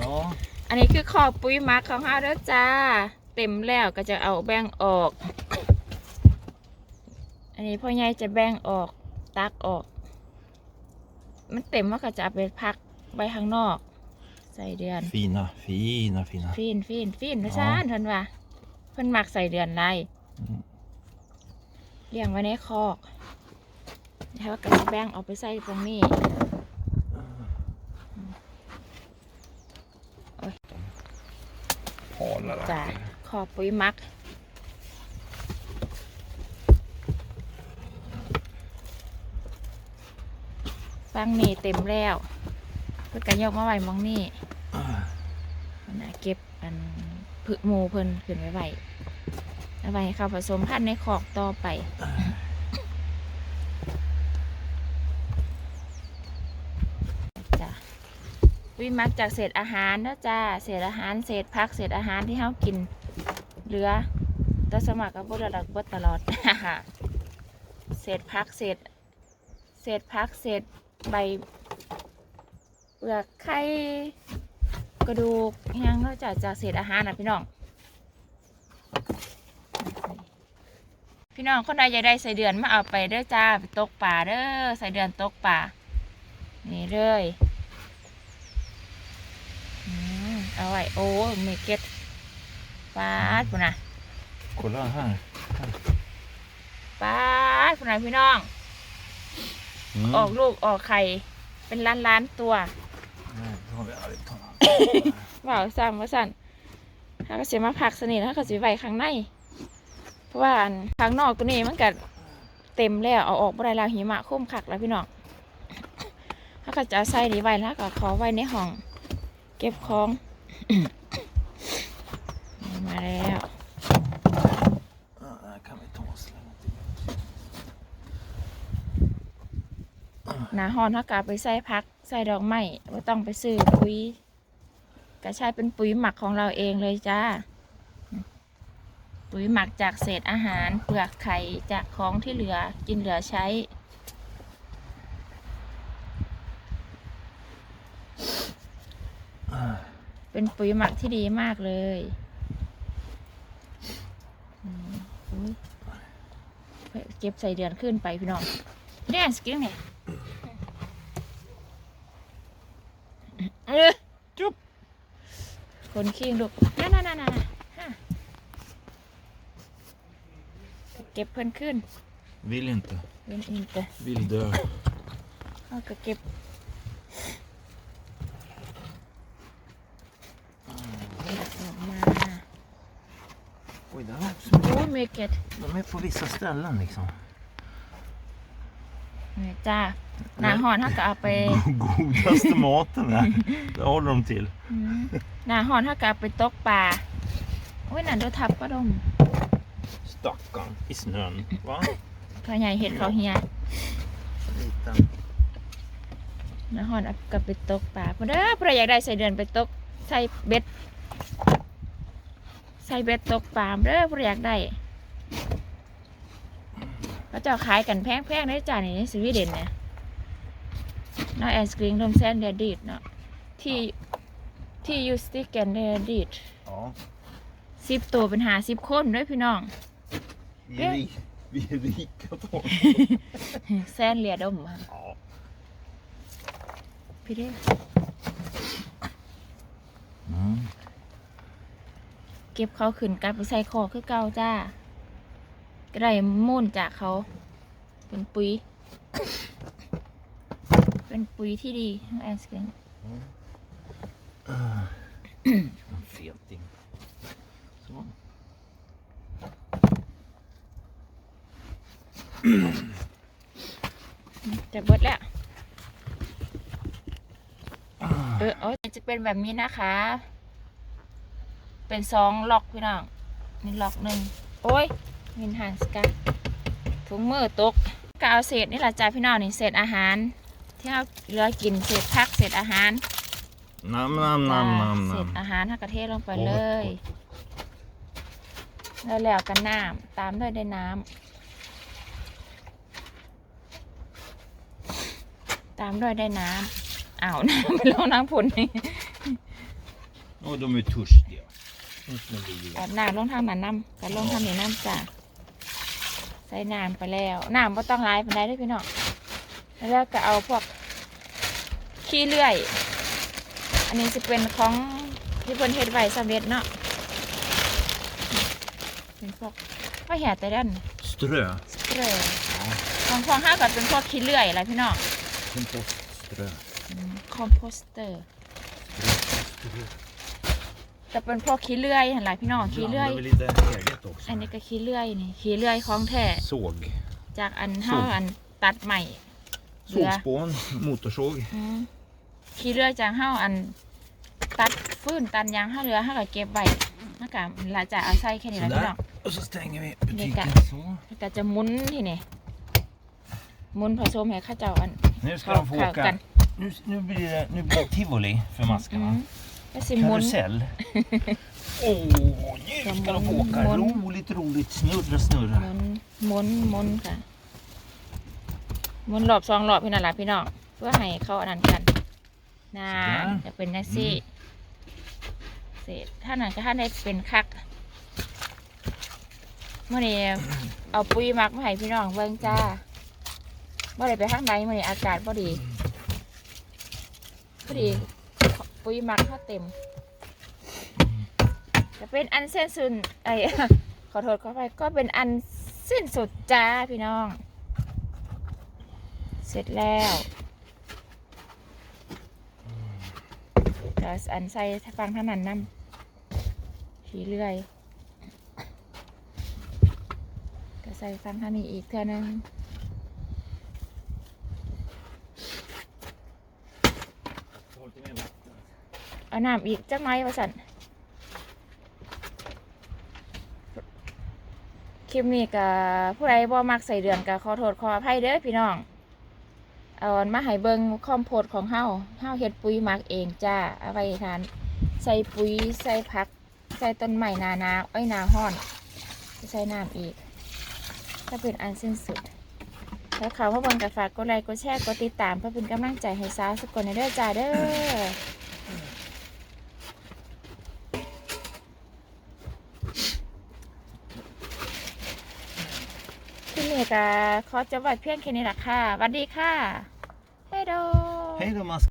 Ja. อันนี้คือขอบปุ๋ยหมักของเราเด้อจ้า เต็มแล้วก็จะเอาแบ่งออก อันนี้พ่อใหญ่จะแบ่งออกตักออก มันเต็มมันก็จะเอาไปพักไว้ข้างนอก ใส่เดือน Fina, fina, fina. ฟีนฟีนฟีนนะซ่านเพิ่นว่าเพิ่นมักใส่เดือนไรอืมเลี้ยงไว้ในคอกแล้วก็แบ่งออกไปใส่ตรงนี้ Hala จ้ะขอบปุ๋ยหมัก ฟังนี่เต็มแล้วเพื่อกระยกมาไว้หมองนี่มันน่ะเก็บอันผึหมูเพิ่นขึ้นไว้ไว้เอาไว้ให้เขาผสมพันธุ์ในขอกต่อไป จ้ะ วิมักจากเศษอาหารนะจ้าเศษอาหารเศษพักเศษอาหารที่เขากินเหลือแต่สมัครกับบดหลักบดตลอดเศษพักเศษเศษพักเศษใบเปลือกไข่กระดูกยังนอกจากจากเศษอาหารนะพี่น้องพี่น้องคนใดอยากได้ใส่เดือนมาเอาไปเด้อจ้าไปตกป่าเด้อใส่เดือนตกป่านี่เลยอืม เอาไว้โอ้เมเก็ตปาดปุ่นนะ Kolla här. ปาดปุ่นนะพี่น้อง Mm. ออกลูกออกไข่ เป็นล้านล้านๆตัว Nej, då har vi allt. ว่าวซ้ำว่าสั่นถ้าก็เสียมาผักสนิทถ้าก็สิไว้ข้างใน เพราะว่าอันข้างนอกตัวนี้มันก็เต็มแล้วเอาออกบ่ได้แล้วหิมะคุ้มคักแล้วพี่น้องถ้าก็จะเอาใส่นี้ไว้แล้วก็ขอไว้ในห้อง เก็บของนี่ มาแล้วหนาฮอนถ้ากาไปใส่พัก ใส่ดอกไม้ไม่ต้องไปซื้อปุ๋ยก็ใช้เป็นปุ๋ยหมักของเราเองเลยจ้า ปุ๋ยหมักจากเศษอาหารเปลือกไข่จากของที่เหลือกินเหลือใช้ เป็นปุ๋ยหมักที่ดีมากเลยอืมอุ๊ยเก็บใส่เดือนขึ้นไปพี่น้องเนี่ยสกิลเนี่ยเออจุ๊บคนขี้งลูกนั่นนั่นนั่นนั่นเก็บเพิ่นขึ้น Vill inte. เป็นอินเตอร์ Vill dö. เขาก็เก็บออกมา Oj, det här är också โอ้ยเมเกต De är på vissa ställen liksom. นี่จ้าหนาหอนเขาก็เอาไป Godaste maten där. Det håller de till. อืมหนาหอนเขาก็เอาไปตกปลาโอ้ยนั่นดูทับก็ดม Stackarn i snön. Va? เขาใหญ่เห็ดเขาเฮีย Liten. หนาหอนเอากลับไปตกปลาพอเด้อพออยากได้ใส่เดือนไปตกใส่เบ็ด ใส่เบ็ดตกปลาเด้อพออยากได้เขาเจะขายกันแพงๆได้จ้านี่ในสวีเดนเนี่ยน้าแอนสกริงทมแซนเดียดีดเนาะที่ที่ยูสติกแกนเดียดีด Ja. สิบตัวเป็นหาสิบคนด้วยพี่น้อง Vi är, ri- vi är rika på แซนเลียดมอะ Ja. พี่เด้ Mm. เก็บเขาขึ้นกลับไปใส่คอกคือเก่าจ้าก็ได้มูนจากเขา เป็นปุ๋ย เป็นปุ๋ยที่ดีน้องแอนสกริง En feting. Så. จะเบิดแล้วเออโอ้ยจะเป็นแบบนี้นะคะ เป็นสองล็อกพี่น้องนี่ล็อกหนึ่งโอ้ยมินหันสกัดถุงมือตกกาวเศษนี่แหละจ้าพี่น้องนี่เศษอาหาร ที่เราเหลือกินเศษพักเศษอาหาร Nam, nam, จ้า nam, nam, เศษ nam. อาหารถ้ากระเทศลงไปเลยแล้วแล้วกันน้ำตามด้วยได้น้ำตามด้วยได้น้ำอ้าวน้ำไปลงน้ำผุนนี่ Och de är törstiga. De som ligger อาบน้ำลงทางนั้นน้ำกันลงทางนี้น้ำจ้ะใส่น้ำไปแล้วน้ำก็ต้องลายไปได้ด้วยพี่น้องแล้วก็เอาพวกขี้เลื่อย อันนี้จะเป็นของที่เพิ่นเฮ็ดไว้สำเร็จเนาะเป็นพวกก็แห่แต่ด้าน Strö. เลยของของห้าก็เป็นพวกขี้เลื่อยอะไรพี่น้อง Kompostströ. คอมโพสเตอร์ จะเป็นพวกขี้เลื่อยเห็นไรพี่น้องขี้เลื่อย Blandar vi lite eget också. อันนี้ก็ขี้เลื่อยนี่ขี้เลื่อยของแท้ Såg. จากอันเท่าอันตัดใหม่เหลือ Sågspån, motorsåg. อืมขี้เลื่อยจากเท่าอันตัดฟื้นตันยางห้าเรือห้าก็เก็บไว้ห้าก็หลังจากเอาใส่แค่นี้แหละพี่น้อง Sådär. Och så stänger vi Lika. butiken så. แล้วก็จะหมุนที่นี่หมุนผสมให้ข้าเจ้าอัน Nu ska เข้า de få เข้า åka. กัน Nu, nu, blir det, nu blir det tivoli för อื maskarna. มก็สิหมุน Karusell. Åh, nu ska de få åka. Mon- Roligt, roligt. Snurra, ห snurra. มุนหมุนหมุนค่ะหมุนรอบสองรอบพี่นั่นแหละพี่น้องเพื่อให้เขาอันนั้นกันนานสุดยอดจะเป็นนักซี่เสร็จถ้านั้นก็ท่านได้เป็นคักเมื่อนี้เอาปุ๋ยหมักมาให้พี่น้องเบิ่งจ้าเมื่อไรไปข้างในเมื่อนี้อากาศพอดีพอดี ปุ๋ยหมัก เขาเต็ม จะเป็นอันเส้นสุดไอ้ขอโทษขอไปก็เป็นอันสิ้นสุดจ้าพี่น้อง เสร็จแล้วจะอันใส่ฟังท่านั้นน้ำขี่เรื่อยก็ใส่ฟังท่านี้อีกเท่านึง เอาน้ำอีกจักไหมวะสันคลิปนี้ก็ผู้ใดบ่มักใส่เดือนก็ขอโทษขออภัยเด้อพี่น้องเอาอันมาให้เบิงคอมโพสของเฮาเฮาเฮ็ดปุ๋ยหมักเองจ้าเอาไว้ทาน ใส่ปุ๋ยใส่ผัก ใส่ต้นไม้นานาอ้อยนาห้อนใส่น้ำอีก ถ้าเป็นอันสิ้นสุดแล้วเขาพ่อเบิงกับฝากกดไลค์กดแชร์กดติดตามเพื่อเป็นกำลังใจให้สาวสกลในเด้อจ้าเด้อ นี่ก็ขอจบไว้เพียงแค่นี้ละค่ะสวัสดีค่ะเฮโด Hej då maskar.